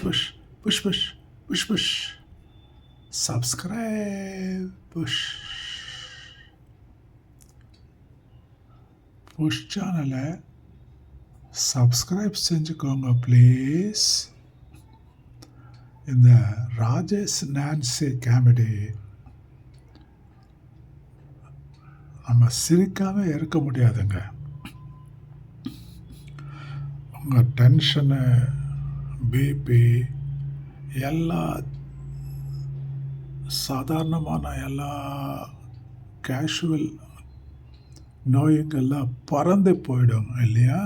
push push push push push push subscribe push push சேனலை subscribe செஞ்சுக்கோங்க please இந்த Rajesh Nancy comedy நம்ம சிரிக்காம இருக்க முடியாதுங்க. உங்கள் டென்ஷனு பிபி எல்லா சாதாரணமான எல்லா கேஷுவல் நோய்கள்லாம் பறந்து போயிடும் இல்லையா?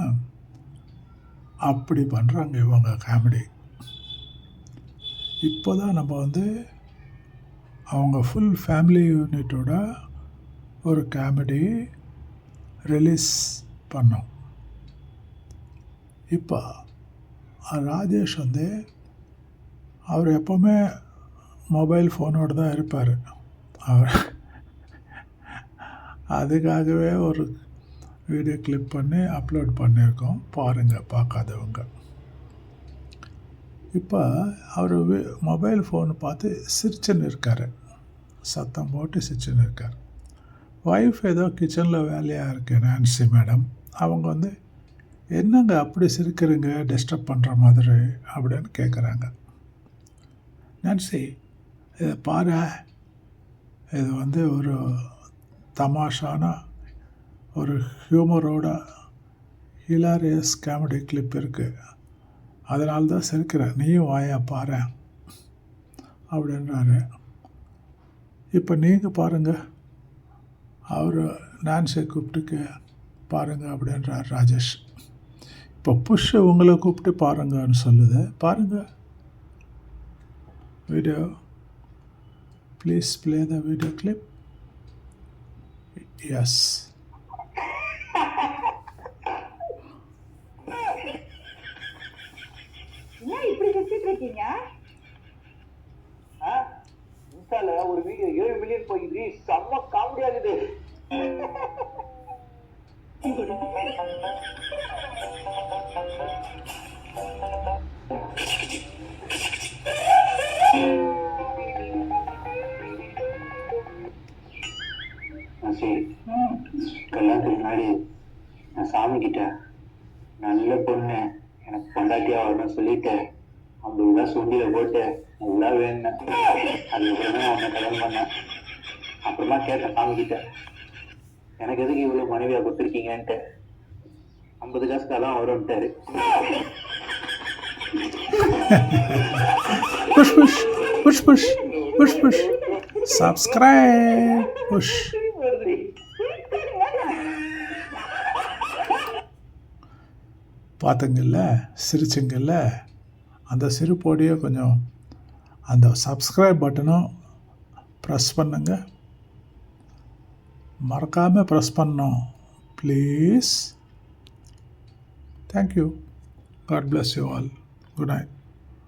அப்படி பண்ணுறாங்க இவங்க காமெடி இப்போ தான் நம்ம வந்து அவங்க ஃபுல் ஃபேமிலி யூனிட்டோட ஒரு காமெடி ரிலீஸ் பண்ணோம். இப்போ ராஜேஷ் வந்து அவர் எப்போவுமே மொபைல் ஃபோனோடு தான் இருப்பார். அவர் அதுக்காகவே ஒரு வீடியோ கிளிப் பண்ணி அப்லோட் பண்ணியிருக்கோம். பாருங்கள் பார்க்காதவங்க. இப்போ அவர் மொபைல் ஃபோன் பார்த்து சிரிச்சுன்னு இருக்கார். சத்தம் போட்டு சிரிச்சுன்னு இருக்கார். ஒய்ஃப் ஏதோ கிச்சனில் வேலையாக இருக்கு நான்சி மேடம் அவங்க வந்து என்னங்க அப்படி சிரிக்கிறீங்க டிஸ்டர்ப் பண்ணுற மாதிரி அப்படின்னு கேட்குறாங்க நான்சி இதை பாரு. இது வந்து ஒரு தமாஷான ஒரு ஹியூமரோட ஹிலாரியஸ் காமெடி கிளிப் இருக்குது அதனால தான் சிரிக்கிறேன் நீயும் வாயா பாரு அப்படின்றாரு. இப்போ நீங்கள் பாருங்கள் அவர் நான்ஸை கூப்பிட்டுக்கு பாருங்கள் அப்படின்றார் ராஜேஷ். இப்போ புஷ் உங்களை கூப்பிட்டு பாருங்கன்னு சொல்லுது. பாருங்கள் video please play the video clips ஒரு வீடியோ ஏழு மில்லியன் போயிடுது செம்ம காமெடி ஆகுது. கல்யாணத்துக்கு முன்னாடி நான் சாமி கிட்ட நல்ல பொண்ணு எனக்கு பொண்டாட்டியா வரணும்னு சொல்லிட்டு ஐம்பது ரூபா சுண்டியில போட்டு நல்லா வேணும் அதுக்கப்புறமே அவனை கல்யாணம் பண்ணேன். அப்புறமா கேட்டேன் சாமி கிட்ட எனக்கு எதுக்கு இவ்வளவு மனைவியா கொடுத்துருக்கீங்கன்ட்டு? ஐம்பது காசு அதான் வரும்ட்டாரு push push push push push push subscribe push பார்த்துங்கல்ல சிரிச்சுங்கல்ல அந்த சிரிப்போடையே கொஞ்சம் அந்த சப்ஸ்கிரைப் பட்டனும் ப்ரெஸ் பண்ணுங்க. மறக்காமல் ப்ரெஸ் பண்ணோம் please thank you God bless you all good night